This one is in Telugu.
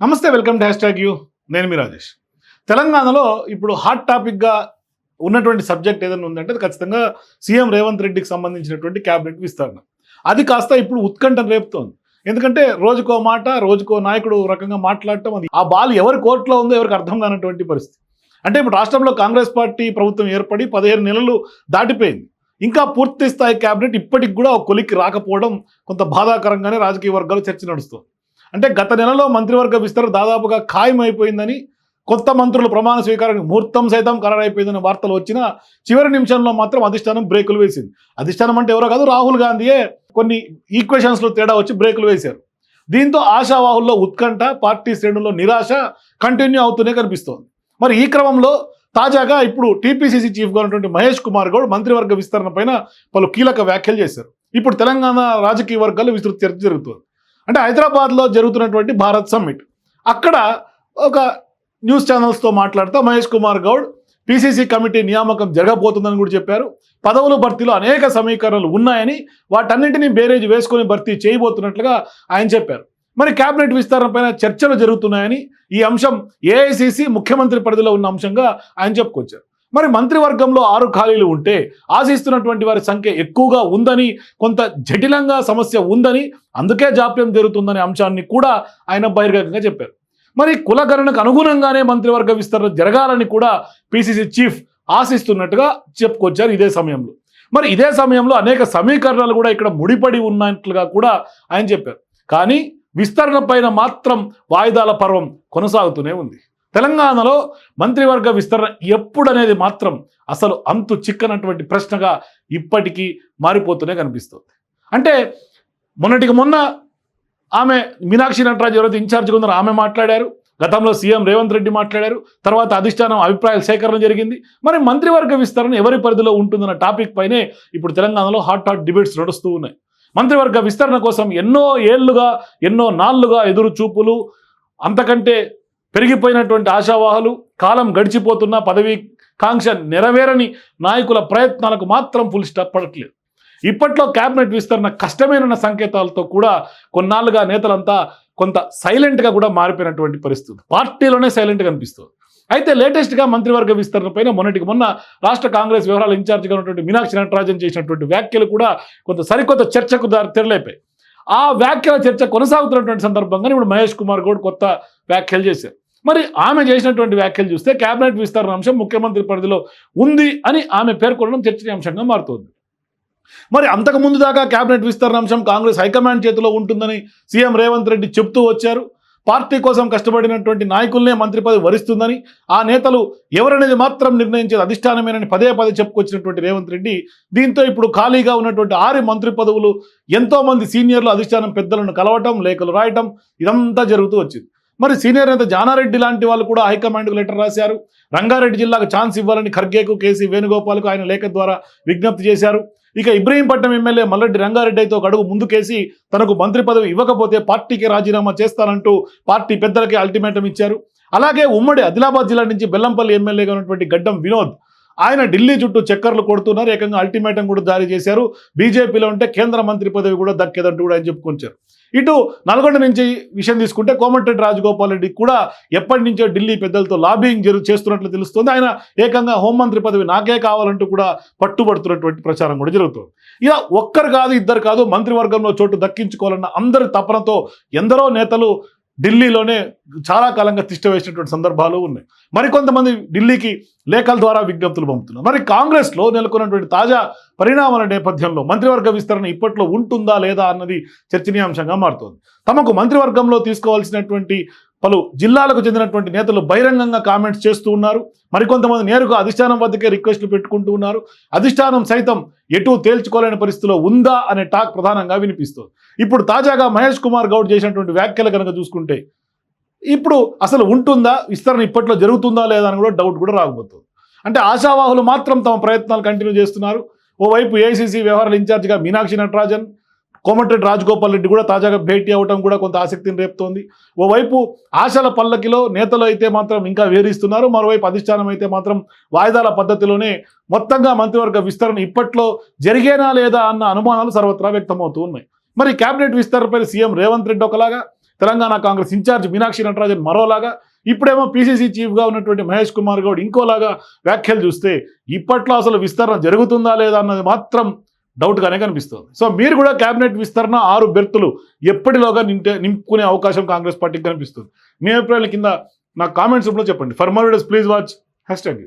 నమస్తే welcome to hashtag you. నేను మీ రాజేష్. తెలంగాణలో ఇప్పుడు హాట్ టాపిక్గా ఉన్నటువంటి సబ్జెక్ట్ ఏదైనా ఉందంటే అది ఖచ్చితంగా సీఎం రేవంత్ రెడ్డికి సంబంధించినటువంటి క్యాబినెట్ విస్తరణ. అది కాస్త ఇప్పుడు ఉత్కంఠం రేపుతోంది. ఎందుకంటే రోజుకో మాట రోజుకో నాయకుడు రకంగా మాట్లాడటం అది. ఆ బాల్ ఎవరి కోర్టులో ఉందో ఎవరికి అర్థం కానటువంటి పరిస్థితి. అంటే ఇప్పుడు రాష్ట్రంలో కాంగ్రెస్ పార్టీ ప్రభుత్వం ఏర్పడి పదిహేను నెలలు దాటిపోయింది. ఇంకా పూర్తి స్థాయి క్యాబినెట్ ఇప్పటికి కూడా ఒక కొలిక్కి రాకపోవడం కొంత బాధాకరంగానే రాజకీయ వర్గాలు చర్చ నడుస్తుంది. అంటే గత నెలలో మంత్రివర్గ విస్తరణ దాదాపుగా ఖాయమైపోయిందని కొత్త మంత్రులు ప్రమాణ స్వీకారానికి ముహూర్తం సైతం ఖరారైపోయిందని వార్తలు వచ్చిన చివరి నిమిషంలో మాత్రం అధిష్టానం బ్రేకులు వేసింది. అధిష్టానం అంటే ఎవరో కాదు రాహుల్ గాంధీయే కొన్ని ఈక్వేషన్స్లో తేడా వచ్చి బ్రేకులు వేశారు. దీంతో ఆశావాహుల్లో ఉత్కంఠ పార్టీ శ్రేణుల్లో నిరాశ కంటిన్యూ అవుతూనే కనిపిస్తోంది. మరి ఈ క్రమంలో తాజాగా ఇప్పుడు టీపీసీసీ చీఫ్గా ఉన్నటువంటి మహేష్ కుమార్ గౌడ్ మంత్రివర్గ విస్తరణ పైన పలు కీలక వ్యాఖ్యలు చేశారు. ఇప్పుడు తెలంగాణ రాజకీయ వర్గాల్లో విస్తృత చర్చ జరుగుతుంది. అంటే హైదరాబాద్లో జరుగుతున్నటువంటి భారత్ సమ్మిట్. అక్కడ ఒక న్యూస్ ఛానల్స్తో మాట్లాడుతూ మహేష్ కుమార్ గౌడ్ పీసీసీ కమిటీ నియామకం జరగబోతుందని కూడా చెప్పారు. పదవుల భర్తీలో అనేక సమీకరణలు ఉన్నాయని వాటన్నింటినీ బేరేజ్ వేసుకొని భర్తీ చేయబోతున్నట్లుగా ఆయన చెప్పారు. మరి కేబినెట్ విస్తరణ పైన చర్చలు జరుగుతున్నాయని ఈ అంశం ఏఐసిసి ముఖ్యమంత్రి పరిధిలో ఉన్న అంశంగా ఆయన చెప్పుకొచ్చారు. మరి మంత్రివర్గంలో ఆరు ఖాళీలు ఉంటే ఆశిస్తున్నటువంటి వారి సంఖ్య ఎక్కువగా ఉందని కొంత జటిలంగా సమస్య ఉందని అందుకే జాప్యం జరుగుతుందనే అంశాన్ని కూడా ఆయన బహిర్గతంగా చెప్పారు. మరి కులగణనకు అనుగుణంగానే మంత్రివర్గ విస్తరణ జరగాలని కూడా పిసిసి చీఫ్ ఆశిస్తున్నట్టుగా చెప్పుకొచ్చారు ఇదే సమయంలో. మరి ఇదే సమయంలో అనేక సమీకరణలు కూడా ఇక్కడ ముడిపడి ఉన్నట్లుగా కూడా ఆయన చెప్పారు. కానీ విస్తరణ పైన మాత్రం వాయిదాల పర్వం కొనసాగుతూనే ఉంది. తెలంగాణలో మంత్రివర్గ విస్తరణ ఎప్పుడనేది మాత్రం అసలు అంతు చిక్కనటువంటి ప్రశ్నగా ఇప్పటికీ మారిపోతూనే కనిపిస్తుంది. అంటే మొన్నటికి మొన్న ఆమె మీనాక్షి నటరాజు ఎవరైతే ఇన్ఛార్జ్గా ఉన్నారో ఆమె మాట్లాడారు గతంలో సీఎం రేవంత్ రెడ్డి మాట్లాడారు తర్వాత అధిష్టానం అభిప్రాయాల సేకరణ జరిగింది. మరి మంత్రివర్గ విస్తరణ ఎవరి పరిధిలో ఉంటుందన్న టాపిక్ పైనే ఇప్పుడు తెలంగాణలో హాట్ హాట్ డిబేట్స్ నడుస్తూ ఉన్నాయి. మంత్రివర్గ విస్తరణ కోసం ఎన్నో ఏళ్ళుగా ఎన్నో నాళ్ళుగా ఎదురు చూపులు అంతకంటే పెరిగిపోయినటువంటి ఆశావాహులు కాలం గడిచిపోతున్న పదవి కాంక్ష నెరవేరని నాయకుల ప్రయత్నాలకు మాత్రం ఫుల్ స్టాప్ పడట్లేదు. ఇప్పట్లో క్యాబినెట్ విస్తరణ కష్టమైన సంకేతాలతో కూడా కొన్నాళ్ళుగా నేతలంతా కొంత సైలెంట్గా కూడా మారిపోయినటువంటి పరిస్థితి. పార్టీలోనే సైలెంట్గా అనిపిస్తుంది. అయితే లేటెస్ట్గా మంత్రివర్గ విస్తరణ పైన మొన్నటికి మొన్న రాష్ట్ర కాంగ్రెస్ వ్యవహారాల ఇన్ఛార్జిగా ఉన్నటువంటి మీనాక్షి నటరాజన్ చేసినటువంటి వ్యాఖ్యలు కూడా కొంత సరికొత్త చర్చకు దారి తెరలేపాయి. ఆ వ్యాఖ్యల చర్చ కొనసాగుతున్నటువంటి సందర్భంగా ఇప్పుడు మహేష్ కుమార్ గౌడ్ కొత్త వ్యాఖ్యలు చేశారు. మరి ఆమె చేసినటువంటి వ్యాఖ్యలు చూస్తే కేబినెట్ విస్తరణ అంశం ముఖ్యమంత్రి పరిధిలో ఉంది అని ఆమె పేర్కొనడం చర్చనీయాంశంగా మారుతోంది. మరి అంతకుముందు దాకా కేబినెట్ విస్తరణ అంశం కాంగ్రెస్ హైకమాండ్ చేతిలో ఉంటుందని సీఎం రేవంత్ రెడ్డి చెప్తూ వచ్చారు. పార్టీ కోసం కష్టపడినటువంటి నాయకులనే మంత్రి పదవి వరిస్తుందని ఆ నేతలు ఎవరనేది మాత్రం నిర్ణయించేది అధిష్టానమేనని పదే పదే చెప్పుకొచ్చినటువంటి రేవంత్ రెడ్డి దీంతో ఇప్పుడు ఖాళీగా ఉన్నటువంటి ఆరు మంత్రి పదవులు ఎంతో మంది సీనియర్లు అధిష్టానం పెద్దలను కలవటం లేఖలు రాయటం ఇదంతా జరుగుతూ వచ్చింది. మరి సీనియర్ నేత జానారెడ్డి లాంటి వాళ్ళు కూడా హైకమాండ్కు లెటర్ రాశారు. రంగారెడ్డి జిల్లాకు ఛాన్స్ ఇవ్వాలని ఖర్గేకు కేసీ వేణుగోపాల్కు ఆయన లేఖ ద్వారా విజ్ఞప్తి చేశారు. ఇక ఇబ్రహీంపట్నం ఎమ్మెల్యే మల్లెడ్డి రంగారెడ్డి అయితే ఒక అడుగు ముందుకేసి తనకు మంత్రి పదవి ఇవ్వకపోతే పార్టీకి రాజీనామా చేస్తానంటూ పార్టీ పెద్దలకే అల్టిమేటం ఇచ్చారు. అలాగే ఉమ్మడి ఆదిలాబాద్ జిల్లా నుంచి బెల్లంపల్లి ఎమ్మెల్యేగా ఉన్నటువంటి గడ్డం వినోద్ ఆయన ఢిల్లీ చుట్టూ చక్కర్లు కొడుతున్నారు. ఏకంగా అల్టిమేటం కూడా జారీ చేశారు. బీజేపీలో ఉంటే కేంద్ర మంత్రి పదవి కూడా దక్కేదంటూ కూడా ఆయన చెప్పుకొచ్చారు. ఇటు నల్గొండ నుంచి విషయం తీసుకుంటే కోమటిరెడ్డి రాజగోపాల్ రెడ్డి కూడా ఎప్పటి నుంచో ఢిల్లీ పెద్దలతో లాబింగ్ జరు చేస్తున్నట్లు తెలుస్తుంది. ఆయన ఏకంగా హోంమంత్రి పదవి నాకే కావాలంటూ కూడా పట్టుబడుతున్నటువంటి ప్రచారం కూడా జరుగుతుంది. ఇలా ఒక్కరు కాదు ఇద్దరు కాదు మంత్రివర్గంలో చోటు దక్కించుకోవాలన్న అందరి తపనతో ఎందరో నేతలు ఢిల్లీలోనే చాలా కాలంగా తిష్ట వేసినటువంటి సందర్భాలు ఉన్నాయి. మరికొంతమంది ఢిల్లీకి లేఖల ద్వారా విజ్ఞప్తులు పంపుతున్నారు. మరి కాంగ్రెస్లో నెలకొన్నటువంటి తాజా పరిణామాల నేపథ్యంలో మంత్రివర్గ విస్తరణ ఇప్పట్లో ఉంటుందా లేదా అన్నది చర్చనీయాంశంగా మారుతోంది. తమకు మంత్రివర్గంలో తీసుకోవాల్సినటువంటి పలు జిల్లాలకు చెందినటువంటి నేతలు బహిరంగంగా కామెంట్స్ చేస్తూ ఉన్నారు. మరికొంతమంది నేరుగా అధిష్టానం వద్దకే రిక్వెస్ట్లు పెట్టుకుంటూ ఉన్నారు. అధిష్టానం సైతం ఎటు తేల్చుకోలేని పరిస్థితిలో ఉందా అనే టాక్ ప్రధానంగా వినిపిస్తుంది. ఇప్పుడు తాజాగా మహేష్ కుమార్ గౌడ్ చేసినటువంటి వ్యాఖ్యలు కనుక చూసుకుంటే ఇప్పుడు అసలు ఉంటుందా విస్తరణ ఇప్పట్లో జరుగుతుందా లేదా అని కూడా డౌట్ కూడా రాకపోతుంది. అంటే ఆశావాహులు మాత్రం తమ ప్రయత్నాలు కంటిన్యూ చేస్తున్నారు. ఓవైపు ఏఐసీసీ వ్యవహారాల ఇన్ఛార్జిగా మీనాక్షి నటరాజన్ కోమటిరెడ్డి రాజగోపాల్ రెడ్డి కూడా తాజాగా భేటీ అవడం కూడా కొంత ఆసక్తిని రేపుతోంది. ఓవైపు ఆశల పల్లకిలో నేతలు అయితే మాత్రం ఇంకా వేరిస్తున్నారు మరోవైపు అధిష్టానం అయితే మాత్రం వాయిదాల పద్ధతిలోనే మొత్తంగా మంత్రివర్గ విస్తరణ ఇప్పట్లో జరిగేనా లేదా అన్న అనుమానాలు సర్వత్రా వ్యక్తమవుతూ ఉన్నాయి. మరి కేబినెట్ విస్తరణపై సీఎం రేవంత్ రెడ్డి ఒకలాగా తెలంగాణ కాంగ్రెస్ ఇన్ఛార్జ్ మీనాక్షి నటరాజన్ మరోలాగా ఇప్పుడేమో పిసిసి చీఫ్గా ఉన్నటువంటి మహేష్ కుమార్ గౌడ్ ఇంకోలాగా వ్యాఖ్యలు చూస్తే ఇప్పట్లో అసలు విస్తరణ జరుగుతుందా లేదా అన్నది మాత్రం డౌట్గానే కనిపిస్తుంది. సో మీరు కూడా కేబినెట్ విస్తరణ ఆరు బెర్తులు ఎప్పటిలోగా నింటే నింపుకునే అవకాశం కాంగ్రెస్ పార్టీకి కనిపిస్తుంది. మీ అభిప్రాయాల కింద నా కామెంట్స్ రూపంలో చెప్పండి. For more videos please watch hashtag